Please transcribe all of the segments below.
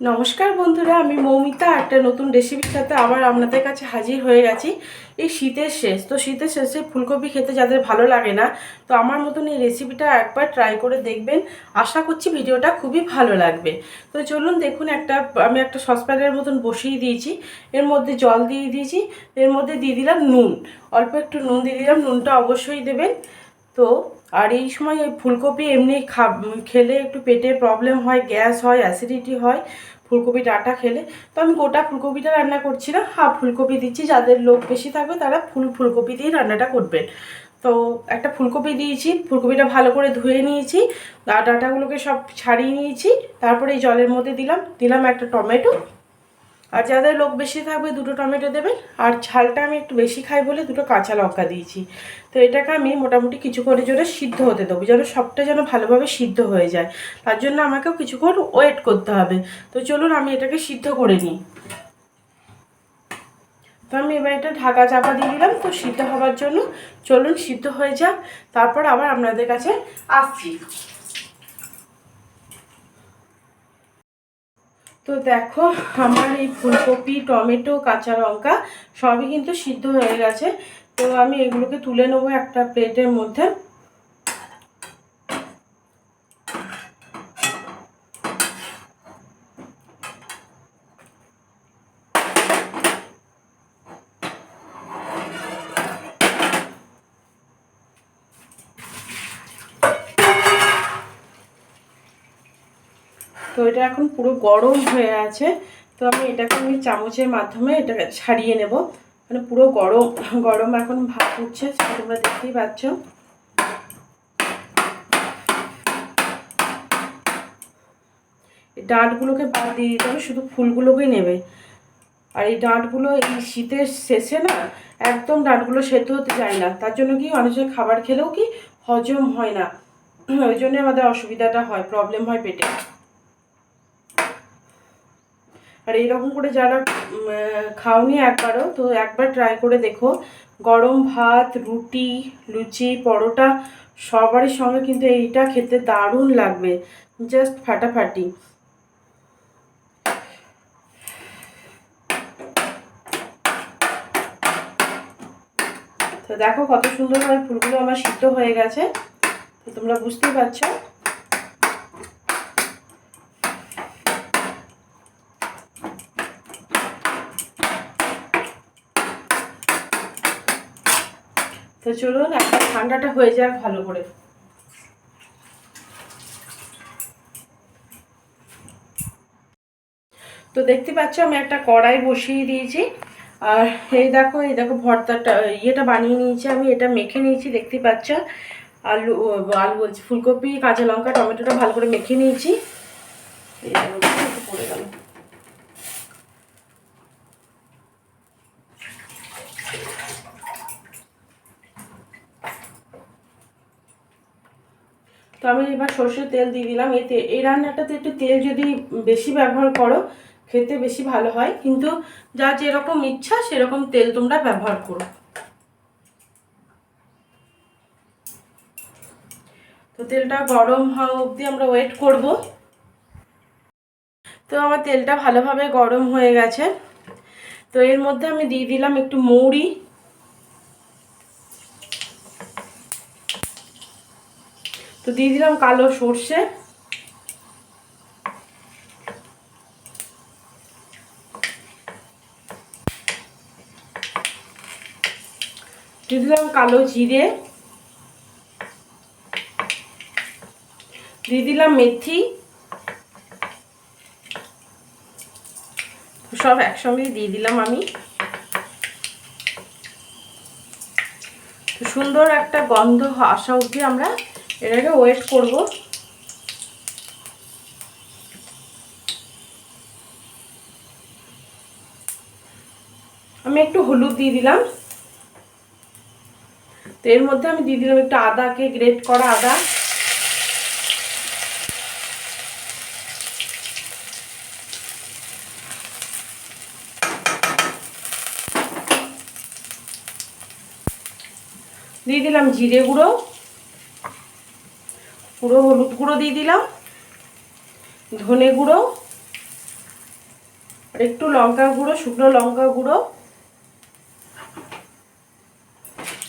নমস্কার বন্ধুরা, আমি মৌমিতা, একটা নতুন রেসিপির সাথে আবার আপনাদের কাছে হাজির হয়ে গেছি এই শীতের শেষ, তো শীতের শেষে ফুলকপি খেতে যাদের ভালো লাগে না, তো আমার মতন এই রেসিপিটা একবার ট্রাই করে দেখবেন। আশা করছি ভিডিওটা খুবই ভালো লাগবে। তো চলুন দেখুন, একটা, আমি একটা সসপ্যানের মতন বসিয়ে দিয়েছি। এর মধ্যে জল দিয়ে দিয়েছি, এর মধ্যে দিয়ে দিলাম নুন। অল্প একটু নুন দিয়ে দিলাম, নুনটা অবশ্যই দেবেন। তো আর এই সময় ওই ফুলকপি এমনি খা খেলে একটু পেটে প্রবলেম হয় গ্যাস হয় অ্যাসিডিটি হয়, ফুলকপি ডাটা খেলে। তো আমি গোটা ফুলকপিটা রান্না করছি না, হাফ ফুলকপি দিচ্ছি, যাদের লোক বেশি থাকবে তারা ফুল ফুলকপি দিয়ে রান্নাটা করবেন। তো একটা ফুলকপি দিয়েছি, ফুলকপিটা ভালো করে ধুয়ে নিয়েছি আর ডাটাগুলোকে সব ছাড়িয়ে নিয়েছি, তারপরে এই জলের মধ্যে দিলাম দিলাম একটা টমেটো আর যাদের লোক বেশি থাকবে দুটো টমেটো দেবেন, আর ঝালটা আমি একটু বেশি খাই বলে দুটো কাঁচা লঙ্কা দিয়েছি। তো এটাকে আমি মোটামুটি কিছুক্ষণের জন্য সিদ্ধ হতে দেবো, যেন সবটা যেন ভালোভাবে সিদ্ধ হয়ে যায়। তার জন্য আমাকেও কিছুক্ষণ ওয়েট করতে হবে। তো চলুন আমি এটাকে সিদ্ধ করে নিই। তো আমি এবার এটা ঢাকা চাপা দিয়ে দিলাম, তো সিদ্ধ হওয়ার জন্য চলুন সিদ্ধ হয়ে যাক। তারপর আবার আপনাদের কাছে আসছি। তো দেখো, আমার এই ফুলকপি, টমেটো, কাঁচা লঙ্কা সবই কিন্তু সিদ্ধ হয়ে গেছে। তো আমি এগুলোকে তুলে নেব একটা প্লেটের মধ্যে। তো এটা এখন পুরো গরম হয়ে আছে। তো আমি এটাকে আমি চামচের মাধ্যমে এটাকে ছাড়িয়ে নেব। মানে পুরো গরম গরম এখন ভাত উঠছে তোমরা দেখতেই পাচ্ছ। ডাঁটগুলোকে বাদ দিয়ে দিতে হবে, শুধু ফুলগুলোকেই নেবে। আর এই ডাঁটগুলো এই শীতের শেষে না, একদম ডাঁটগুলো সেদ্ধ হতে যায় না। তার জন্য কি সময় খাবার খেলেও কি হজম হয় না। ওই জন্য আমাদের অসুবিধাটা হয়, প্রবলেম হয় পেটে। আর এইরকম করে যারা খাওনি একবারও, তো একবার ট্রাই করে দেখো। গরম ভাত, রুটি, লুচি, পরোটা, সবারই সঙ্গে কিন্তু এইটা খেতে দারুণ লাগবে। জাস্ট ফাটাফাটি। তো দেখো কত সুন্দরভাবে ফুলগুলো আমার সিদ্ধ হয়ে গেছে। তো তোমরা বুঝতেই পারছ। তো চলুন একটা ঠান্ডাটা হয়ে যাক ভালো করে। তো দেখতে পাচ্ছ আমি একটা কড়াই বসিয়ে দিয়েছি। আর এই দেখো এই দেখো ভর্তাটা, ইয়েটা বানিয়ে নিয়েছি আমি, এটা মেখে নিয়েছি, দেখতে পাচ্ছ? আলু আলু বলছি, ফুলকপি, কাঁচা লঙ্কা, টমেটোটা ভালো করে মেখে নিয়েছি। তো আমি এবার সর্ষের তেল দিয়ে দিলাম। এতে এই রান্নাটাতে একটু তেল যদি বেশি ব্যবহার করো, খেতে বেশি ভালো হয়। কিন্তু যা যেরকম ইচ্ছা, সেরকম তেল তোমরা ব্যবহার করো। তো তেলটা গরম হওয়া অবধি আমরা ওয়েট করব। তো আমার তেলটা ভালোভাবে গরম হয়ে গেছে। তো এর মধ্যে আমি দিয়ে দিলাম একটু মৌরি। তো দিয়ে দিলাম কালো সর্ষে। দিয়ে দিলাম কালো জিরে। দিয়ে দিলাম মেথি। সব একসঙ্গে দিয়ে দিলাম আমি। সুন্দর একটা গন্ধ আসা অবধি আমরা এটাকে ওয়েট করব। আমি একটু হলুদ দিয়ে দিলাম। তো এর মধ্যে আমি দিয়ে দিলাম একটু আদাকে গ্রেট করা আদা। দিয়ে দিলাম জিরে গুঁড়ো। পুরো হলুদ গুঁড়ো দিয়ে দিলাম, ধনে গুঁড়ো একটু লঙ্কা গুঁড়ো, শুকনো লঙ্কা গুঁড়ো।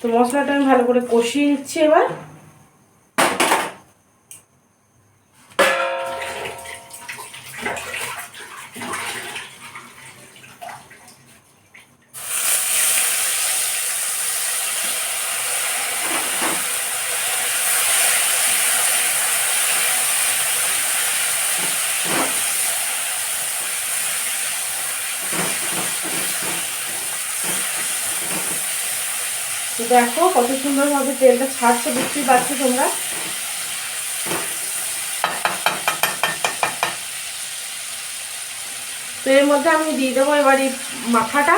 তো মশলাটা আমি ভালো করে কষিয়ে নিচ্ছি এবার। দেখো কত সুন্দর সুন্দরভাবে তেলটা ছাড়ছে, বুঝতেই পারছ তোমরা? তো এর মধ্যে আমি দিয়ে দেবো এবার এই মাথাটা।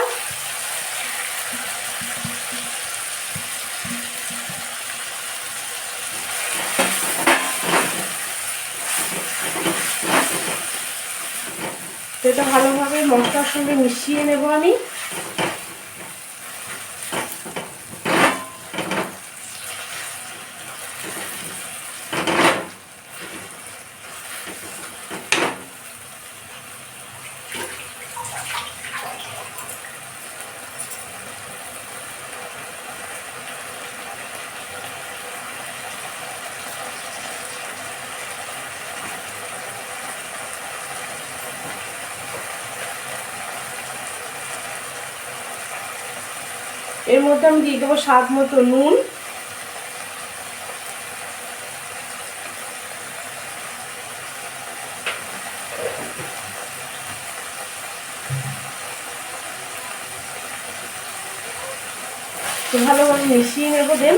এটা ভালোভাবে মশলার সঙ্গে মিশিয়ে নেব আমি। এর মধ্যে আমি দিয়ে দেবো স্বাদ মতো নুন। ভালোভাবে মিশিয়ে নেব দেন।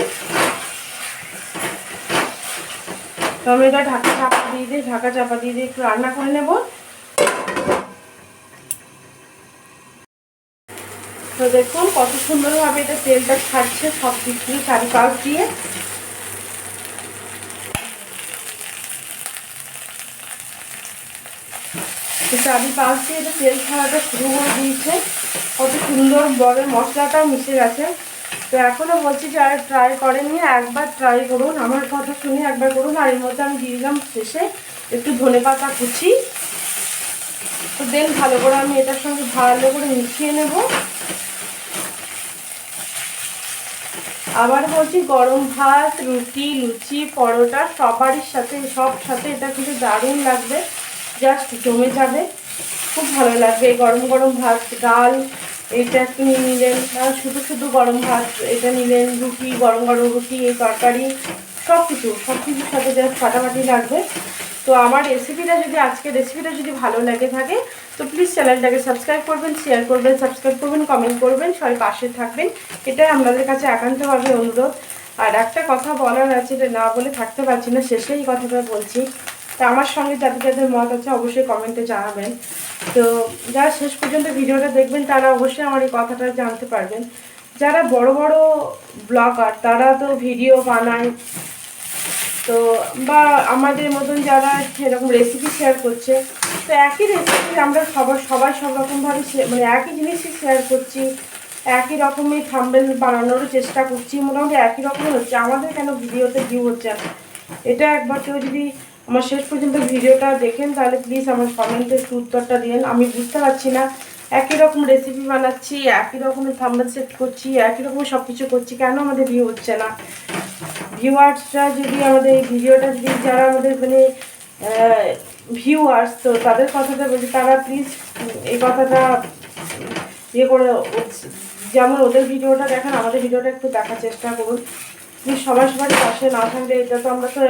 টমেটো ঢাকা চাপা দিয়ে দিয়ে, ঢাকা চাপা দিয়ে দিয়ে একটু রান্না করে নেব। তো দেখুন কত সুন্দরভাবে এটা তেলটা ছাড়ছে সব দিক দিয়ে, চারিপাশ দিয়ে। চারিপাশ দিয়ে এটা তেল ছাড়াটা শুরু করে দিয়েছে। কত সুন্দর বড় মশলাটাও মিশে গেছে। তো এখনও বলছি যে আর ট্রাই করেনি একবার ট্রাই করুন। আমার কথা শুনে একবার করুন, আর এর মধ্যে আমি দিয়ে দিলাম শেষে একটু ধনে পাতা কুচি। তো দেন ভালো করে আমি এটার সঙ্গে ভালো করে মিশিয়ে নেব। আবার বলছি গরম ভাত, রুটি, লুচি, পরোটা সবারই সাথে, সব সাথে এটা কিন্তু দারুণ লাগবে। জাস্ট জমে যাবে। খুব ভালো লাগবে গরম গরম ভাত, ডাল, এটা একটু নিলেন। শুধু শুধু গরম ভাত, এটা নিলেন, রুটি, গরম গরম রুটি, এই তরকারি সব কিছু সব কিছুর সাথে জাস্ট ফাটাফাটি লাগবে। তো আমার রেসিপিটা যদি আজকে রেসিপিটা যদি ভালো লাগে থাকে, তো প্লিজ চ্যানেলটাকে সাবস্ক্রাইব করবেন শেয়ার করবেন সাবস্ক্রাইব করবেন কমেন্ট করবেন, সবাই পাশে থাকবেন। এটাই আপনাদের কাছে একান্তভাবে অনুরোধ। আর একটা কথা বলার আছে না বলে থাকতে পারছি না, শেষে এই কথাটা বলছি। তা আমার সঙ্গে যাদের যাদের মত আছে অবশ্যই কমেন্টে জানাবেন। তো যারা শেষ পর্যন্ত ভিডিওটা দেখবেন, তারা অবশ্যই আমার এই কথাটা জানতে পারবেন। যারা বড় বড় ব্লগার তারা তো ভিডিও বানায় তো, বা আমাদের মতন যারা এরকম রেসিপি শেয়ার করছে, তো একই রেসিপি আমরা সবার, সবাই সব রকমভাবে মানে একই জিনিসই শেয়ার করছি, একই রকমই থাম্বেল বানানোরও চেষ্টা করছি, মোটামুটি একই রকমই হচ্ছে। আমাদের কেন ভিডিওতে ভিউ হচ্ছে এটা একবার কেউ যদি আমার শেষ পর্যন্ত ভিডিওটা দেখেন, তাহলে প্লিজ আমার কমেন্টে একটু উত্তরটা দিন আমি বুঝতে পারছি না একই রকম রেসিপি বানাচ্ছি, একই রকমের থাম্বেল সেট করছি, একই রকমের সব কিছু করছি, কেন আমাদের ভিউ হচ্ছে না? ভিউয়ার্সরা যদি আমাদের এই ভিডিওটা যদি যারা আমাদের মানে ভিউয়ার্স তো তাদের কথাটা বলছি তারা প্লিজ এই কথাটা ইয়ে করে যেমন ওদের ভিডিওটা দেখেন, আমাদের ভিডিওটা একটু দেখার চেষ্টা করুন। প্লিজ সবাই সবার পাশে না থাকলে এটা তো আমরা তো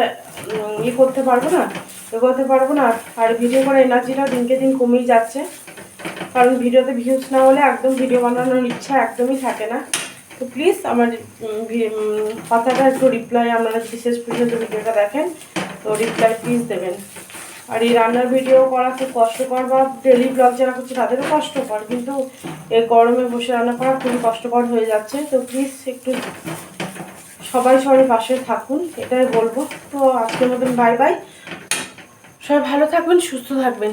ইয়ে করতে পারব না এগোতে পারব না, আর ভিডিও করার এনার্জিটা দিনকে দিন কমেই যাচ্ছে। কারণ ভিডিওতে ভিউজ না হলে একদম ভিডিও বানানোর ইচ্ছা একদমই থাকে না। তো প্লিজ আমার কথাটা একটু রিপ্লাই আপনারা শেষ পর্যন্ত ভিডিওটা দেখেন, তো রিপ্লাই প্লিজ দেবেন। আর এই রান্নার ভিডিও করা খুব কষ্টকর বা ডেলি ব্লগ যারা করছে তাদেরও কষ্টকর, কিন্তু এই গরমে বসে রান্না করা খুবই কষ্টকর হয়ে যাচ্ছে। তো প্লিজ একটু সবাই সবাই পাশে থাকুন, এটাই বলব। তো আজকের মতন বাই বাই সবাই ভালো থাকবেন, সুস্থ থাকবেন।